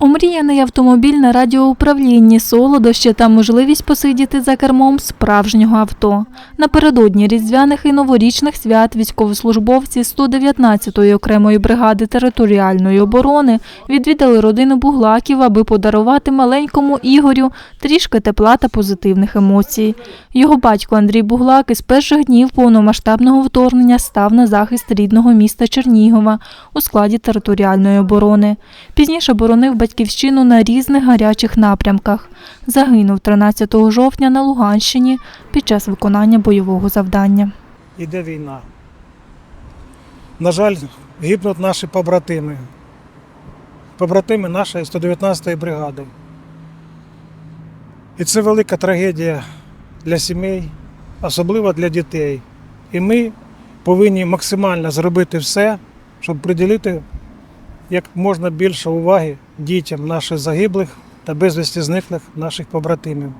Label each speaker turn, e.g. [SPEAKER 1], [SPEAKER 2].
[SPEAKER 1] Омріяний автомобіль на радіоуправлінні, солодощі та можливість посидіти за кермом справжнього авто. Напередодні різдвяних і новорічних свят військовослужбовці 119-ї окремої бригади територіальної оборони відвідали родину Буглаків, аби подарувати маленькому Ігорю трішки тепла та позитивних емоцій. Його батько Андрій Буглак із перших днів повномасштабного вторгнення став на захист рідного міста Чернігова у складі територіальної оборони. Пізніше боронив батьківщину на різних гарячих напрямках. Загинув 13 жовтня на Луганщині під час виконання бойового завдання.
[SPEAKER 2] Іде війна. На жаль, гибнуть наші побратими. Побратими нашої 119-ї бригади. І це велика трагедія для сімей, особливо для дітей. І ми повинні максимально зробити все, щоб приділити як можна більше уваги дітям наших загиблих та безвісті зниклих наших побратимів.